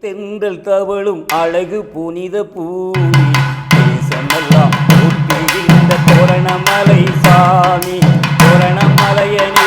தென்றல் தவளும் அழகு புனித பூமி. தேசமெல்லாம் ஒப்பியிருந்த தோரணமலை சாமி. தோரணமலையனி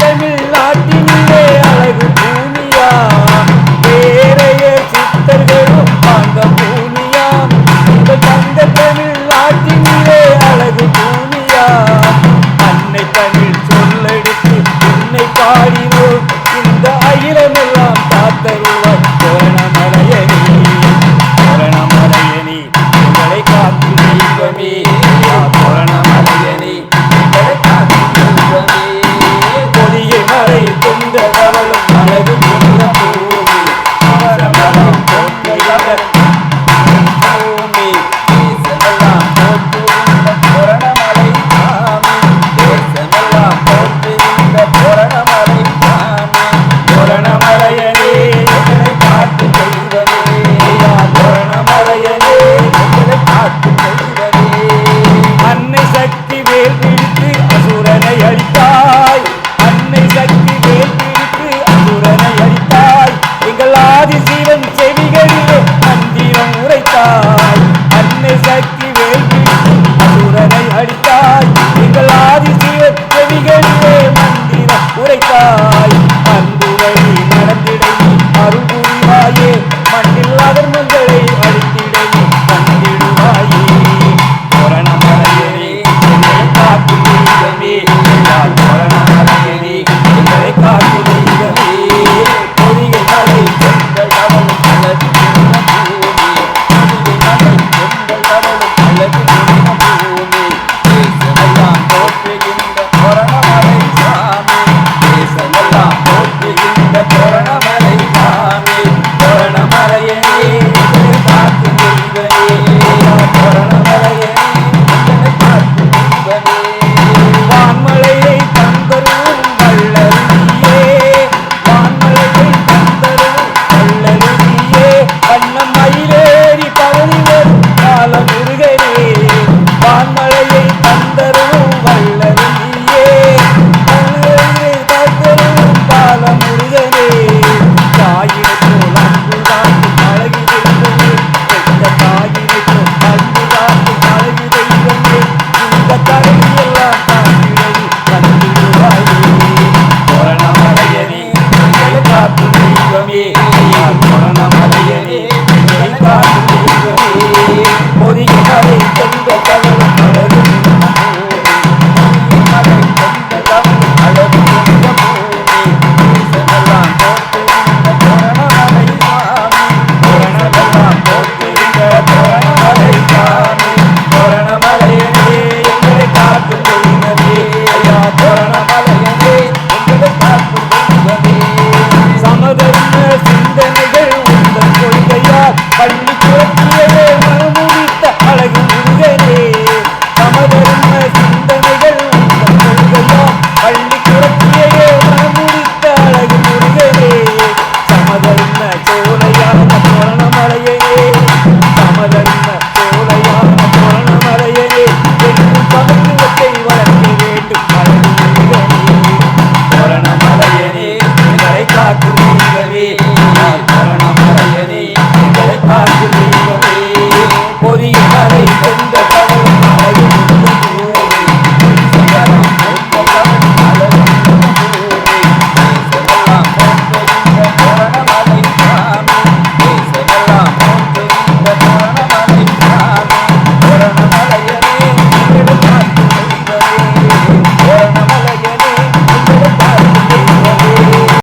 தம்பி Thank you.